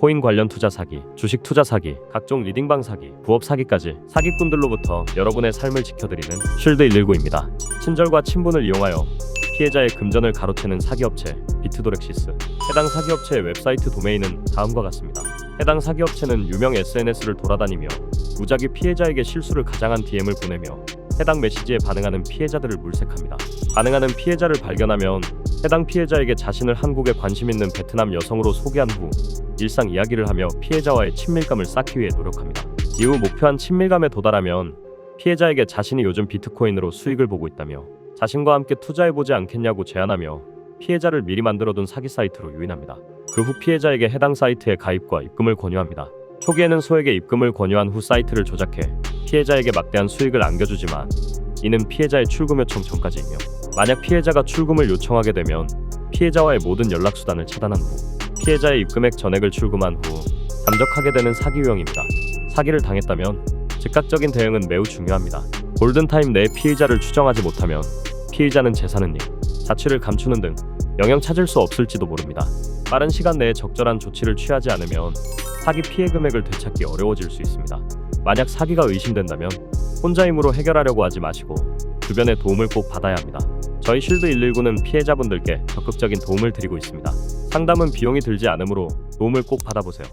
코인 관련 투자 사기, 주식 투자 사기, 각종 리딩방 사기, 부업 사기까지 사기꾼들로부터 여러분의 삶을 지켜드리는 쉴드 119입니다. 친절과 친분을 이용하여 피해자의 금전을 가로채는 사기업체 비트도렉시스. 해당 사기업체의 웹사이트 도메인은 다음과 같습니다. 해당 사기업체는 유명 SNS를 돌아다니며 무작위 피해자에게 실수를 가장한 DM을 보내며 해당 메시지에 반응하는 피해자들을 물색합니다. 반응하는 피해자를 발견하면 해당 피해자에게 자신을 한국에 관심 있는 베트남 여성으로 소개한 후 일상 이야기를 하며 피해자와의 친밀감을 쌓기 위해 노력합니다. 이후 목표한 친밀감에 도달하면 피해자에게 자신이 요즘 비트코인으로 수익을 보고 있다며 자신과 함께 투자해보지 않겠냐고 제안하며 피해자를 미리 만들어둔 사기 사이트로 유인합니다. 그 후 피해자에게 해당 사이트에 가입과 입금을 권유합니다. 초기에는 소액의 입금을 권유한 후 사이트를 조작해 피해자에게 막대한 수익을 안겨주지만 이는 피해자의 출금 요청 전까지이며 만약 피해자가 출금을 요청하게 되면 피해자와의 모든 연락 수단을 차단한 후 피해자의 입금액 전액을 출금한 후 잠적하게 되는 사기 유형입니다. 사기를 당했다면 즉각적인 대응은 매우 중요합니다. 골든타임 내에 피해자를 추정하지 못하면 피해자는 재산은 일, 자취를 감추는 등 영영 찾을 수 없을지도 모릅니다. 빠른 시간 내에 적절한 조치를 취하지 않으면 사기 피해 금액을 되찾기 어려워질 수 있습니다. 만약 사기가 의심된다면 혼자 힘으로 해결하려고 하지 마시고 주변의 도움을 꼭 받아야 합니다. 저희 쉴드 119는 피해자분들께 적극적인 도움을 드리고 있습니다. 상담은 비용이 들지 않으므로 도움을 꼭 받아보세요.